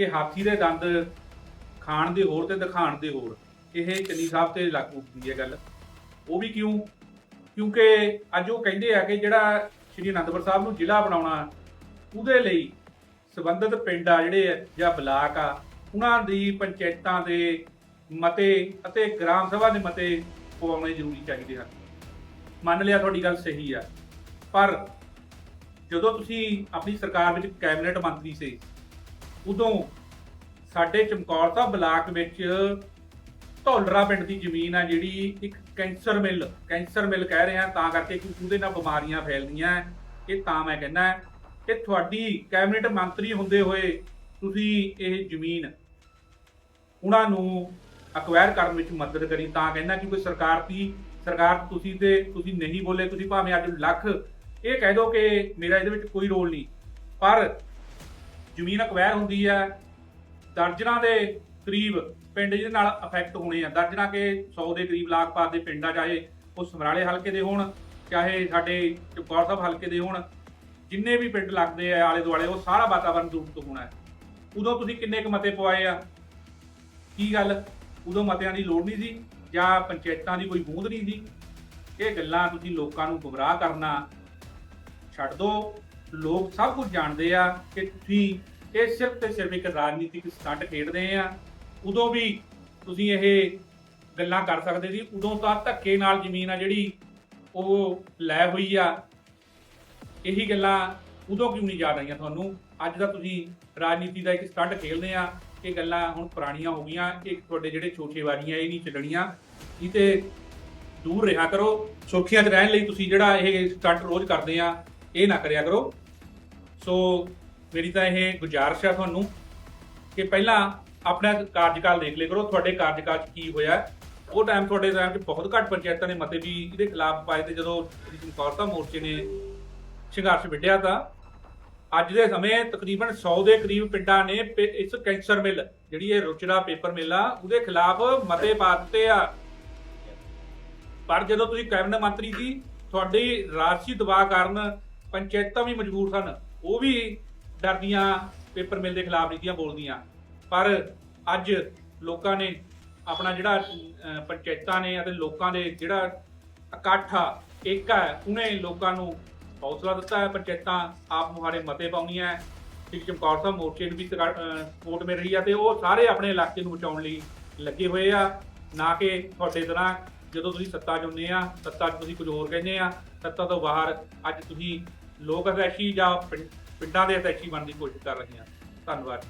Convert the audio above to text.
ਕਿ ਹਾਥੀ ਦੇ ਦੰਦ ਖਾਣ ਦੇ ਹੋਰ ਤੇ ਦਿਖਾਣ ਦੇ ਹੋਰ, ਇਹ ਚੰਨੀ ਸਾਹਿਬ ਤੇ ਲਾਗੂ ਹੁੰਦੀ ਹੈ ਗੱਲ। ਉਹ ਵੀ ਕਿਉਂ? ਕਿਉਂਕਿ ਅੱਜ ਉਹ ਕਹਿੰਦੇ ਆ ਕਿ ਜਿਹੜਾ ਸ਼੍ਰੀ ਅਨੰਦਪੁਰ ਸਾਹਿਬ ਨੂੰ ਜ਼ਿਲ੍ਹਾ ਬਣਾਉਣਾ, ਉਹਦੇ ਲਈ ਸਬੰਧਤ ਪਿੰਡ ਆ ਜਿਹੜੇ ਜਾਂ ਬਲਾਕ ਆ, ਉਹਨਾਂ ਦੀ ਪੰਚਾਇਤਾਂ ਦੇ ਮਤੇ ਅਤੇ ਗ੍ਰਾਮ ਸਭਾ ਦੇ ਮਤੇ ਪਵਾਉਣੇ ਜ਼ਰੂਰੀ ਚਾਹੀਦੇ ਹਨ। ਮੰਨ ਲਿਆ ਤੁਹਾਡੀ ਗੱਲ ਸਹੀ ਆ। ਪਰ ਜਦੋਂ ਤੁਸੀਂ ਆਪਣੀ ਸਰਕਾਰ ਵਿੱਚ ਕੈਬਨਿਟ ਮੰਤਰੀ ਸੀ ਉਦੋਂ ਸਾਡੇ ਚਮਕੌਰ ਸਾਹਿਬ ਬਲਾਕ ਵਿੱਚ ਧੌਲਰਾ ਪਿੰਡ ਦੀ ਜ਼ਮੀਨ ਆ ਜਿਹੜੀ ਇੱਕ ਕੈਂਸਰ ਮਿਲ ਕੈਂਸਰ ਮਿਲ ਕਹਿ ਰਹੇ ਆ, ਤਾਂ ਕਰਕੇ ਕਿ ਉਹਦੇ ਨਾਲ ਬਿਮਾਰੀਆਂ ਫੈਲਦੀਆਂ ਇਹ ਤਾਂ ਮੈਂ ਕਹਿੰਦਾ ਕਿ ਤੁਹਾਡੀ ਕੈਬਨਿਟ ਮੰਤਰੀ ਹੁੰਦੇ ਹੋਏ ਤੁਸੀਂ ਇਹ ਜ਼ਮੀਨ ਉਹਨਾਂ ਨੂੰ ਅਕਵਾਇਰ ਕਰਨ ਵਿੱਚ ਮਦਦ ਕਰੀ, ਤਾਂ ਕਹਿੰਦਾ ਕਿ ਕੋਈ ਸਰਕਾਰ ਦੀ, ਸਰਕਾਰ ਤੁਸੀਂ ਤੇ ਤੁਸੀਂ ਨਹੀਂ ਬੋਲੇ, ਤੁਸੀਂ ਭਾਵੇਂ ਅੱਜ ਲੱਖ, ਇਹ ਕਹਿ ਦਿਓ ਕਿ ਮੇਰਾ ਇਹਦੇ ਵਿੱਚ ਕੋਈ ਰੋਲ ਨਹੀਂ। ਪਰ ਜ਼ਮੀਨ ਅਕਵਾਇਰ ਹੁੰਦੀ ਹੈ, ਦਰਜਨਾਂ ਦੇ ਕਰੀਬ ਪਿੰਡ ਜਿਹਦੇ ਨਾਲ ਅਫੈਕਟ ਹੋਣੇ ਆ। ਦਰਜਨਾਂ ਕੇ 100 ਦੇ ਕਰੀਬ ਲਾਗਪਾਤ ਦੇ ਪਿੰਡ ਆ ਚਾਹੇ ਉਹ ਸਮਰਾਲੇ ਹਲਕੇ ਦੇ ਹੋਣ, ਚਾਹੇ ਸਾਡੇ ਚਮਕੌਰ ਸਾਹਿਬ ਹਲਕੇ ਦੇ ਹੋਣ, ਜਿੰਨੇ ਵੀ ਪਿੰਡ ਲੱਗਦੇ ਆ ਆਲੇ ਦੁਆਲੇ ਉਹ ਸਾਰਾ ਵਾਤਾਵਰਨ ਦੂਸ਼ਿਤ ਹੋਣਾ ਹੈ। ਉਦੋਂ ਤੁਸੀਂ ਕਿੰਨੇ ਕੁ ਮਤੇ ਪਵਾਏ ਆ? ਕੀ ਗੱਲ? ਉਦੋਂ ਮਤਿਆਂ ਦੀ ਲੋੜ ਨਹੀਂ ਸੀ ਜਾਂ ਪੰਚਾਇਤਾਂ ਦੀ ਕੋਈ ਬੂੰਦ ਨਹੀਂ ਸੀ? ਇਹ ਗੱਲਾਂ ਤੁਸੀਂ ਲੋਕਾਂ ਨੂੰ ਗੁੰਮਰਾਹ ਕਰਨਾ ਛੱਡ ਦਿਓ ਲੋਕ ਸਭ ਕੁਝ ਜਾਣਦੇ ਆ ਕਿ ਤੁਸੀਂ ਇਹ ਸਿਰਫ ਤੇ ਸਿਰਫ ਇੱਕ ਰਾਜਨੀਤਿਕ ਸਟੰਟ ਖੇਡਦੇ ਆ। ਉਦੋਂ ਵੀ ਤੁਸੀਂ ਇਹ ਗੱਲਾਂ ਕਰ ਸਕਦੇ ਸੀ। ਉਦੋਂ ਤਾਂ ਧੱਕੇ ਨਾਲ ਜ਼ਮੀਨ ਆ ਜਿਹੜੀ ਉਹ ਲੈ ਹੋਈ ਆ। ਇਹੀ ਗੱਲਾਂ ਉਦੋਂ ਕਿਉਂ ਨਹੀਂ ਯਾਦ ਆਈਆਂ ਤੁਹਾਨੂੰ? ਅੱਜ ਦਾ ਤੁਸੀਂ ਰਾਜਨੀਤੀ ਦਾ ਇੱਕ ਸਟੰਟ ਖੇਡਦੇ ਆ। ਇਹ ਗੱਲਾਂ ਹੁਣ ਪੁਰਾਣੀਆਂ ਹੋ ਗਈਆਂ। ਇਹ ਤੁਹਾਡੇ ਜਿਹੜੇ ਛੋਟੇਵਾਰੀਆਂ ਇਹ ਨਹੀਂ ਚੱਲਣੀਆਂ। ਇਹ ਤੇ ਦੂਰ ਰਿਹਾ ਕਰੋ। ਸੁਰੱਖਿਆ 'ਚ ਰਹਿਣ ਲਈ ਤੁਸੀਂ ਜਿਹੜਾ ਇਹ ਸਟੰਟ ਰੋਜ਼ ਕਰਦੇ ਆ। ਇਹ ਨਾ ਕਰਿਆ ਕਰੋ। ਸੋ ਮੇਰੀ ਤਾਂ ਇਹ ਗੁਜ਼ਾਰਿਸ਼ ਆ ਤੁਹਾਨੂੰ ਕਿ ਪਹਿਲਾਂ ਆਪਣਾ ਕਾਰਜਕਾਲ ਦੇਖ ਲਿਆ ਕਰੋ, ਤੁਹਾਡੇ ਕਾਰਜਕਾਲ 'ਚ ਕੀ ਹੋਇਆ। ਉਹ ਟਾਈਮ ਤੁਹਾਡੇ ਟਾਈਮ 'ਚ ਬਹੁਤ ਘੱਟ ਪੰਚਾਇਤਾਂ ਨੇ ਮਤੇ ਵੀ ਇਹਦੇ ਖਿਲਾਫ ਪਾਏ ਤੇ ਜਦੋਂ ਸ੍ਰੀ ਮੋਰਚੇ ਨੇ ਸੰਘਰਸ਼ ਵਿੱਢਿਆ ਤਾਂ ਅੱਜ ਦੇ ਸਮੇਂ ਤਕਰੀਬਨ 100 ਦੇ ਕਰੀਬ ਪਿੰਡਾਂ ਨੇ ਪੇ- ਇਸ ਕੈਂਸਰ ਮਿਲ, ਜਿਹੜੀ ਇਹ ਰੁਚੜਾ ਪੇਪਰ ਮਿਲ ਆ, ਉਹਦੇ ਖਿਲਾਫ ਮਤੇ ਪਾ ਦਿੱਤੇ ਆ। ਪਰ ਜਦੋਂ ਤੁਸੀਂ ਕੈਬਨਿਟ ਮੰਤਰੀ ਸੀ ਤੁਹਾਡੀ ਰਾਜਸੀ ਦਬਾਅ ਕਾਰਨ ਪੰਚਾਇਤਾਂ ਵੀ ਮਜਬੂਰ ਸਨ। ਉਹ ਵੀ ਡਰਦੀਆਂ, ਪੇਪਰ ਮਿਲ ਦੇ ਖਿਲਾਫ ਨੀਤੀਆਂ ਬੋਲਦੀਆਂ। ਪਰ ਅੱਜ ਲੋਕਾਂ ਨੇ ਆਪਣਾ ਜਿਹੜਾ ਪੰਚਾਇਤਾਂ ਨੇ ਅਤੇ ਲੋਕਾਂ ਦੇ ਜਿਹੜਾ ਇਕੱਠ ਆ ਏਕਾ ਹੈ, ਉਹਨੇ ਲੋਕਾਂ ਨੂੰ ਹੌਸਲਾ ਦਿੱਤਾ ਹੈ। ਪੰਚਾਇਤਾਂ ਆਪ ਮੁਹਾਰੇ ਮਤੇ ਪਾਉਂਦੀਆਂ ਠੀਕ ਚਮਕੌਰ ਸਾਹਿਬ ਮੋਰਚੇ ਨੂੰ ਵੀ ਸਪੋਰਟ ਮਿਲ ਰਹੀ ਆ ਤੇ ਉਹ ਸਾਰੇ ਆਪਣੇ ਇਲਾਕੇ ਨੂੰ ਬਚਾਉਣ ਲਈ ਲੱਗੇ ਹੋਏ ਆ। ਨਾ ਕਿ ਤੁਹਾਡੇ ਤਰ੍ਹਾਂ ਜਦੋਂ ਤੁਸੀਂ ਸੱਤਾ 'ਚ ਹੁੰਦੇ ਆ, ਸੱਤਾ 'ਚ ਤੁਸੀਂ ਕੁਝ ਹੋਰ ਕਹਿੰਦੇ ਆ, ਸੱਤਾ ਤੋਂ ਬਾਹਰ ਅੱਜ ਤੁਸੀਂ ਲੋਕ ਅਧੈਸ਼ੀ ਜਾਂ ਪਿੰਡ ਪਿੰਡਾਂ ਦੇ ਅਧੈਸ਼ੀ ਬਣਨ ਦੀ ਕੋਸ਼ਿਸ਼ ਕਰ ਰਹੇ ਆ ਧੰਨਵਾਦ।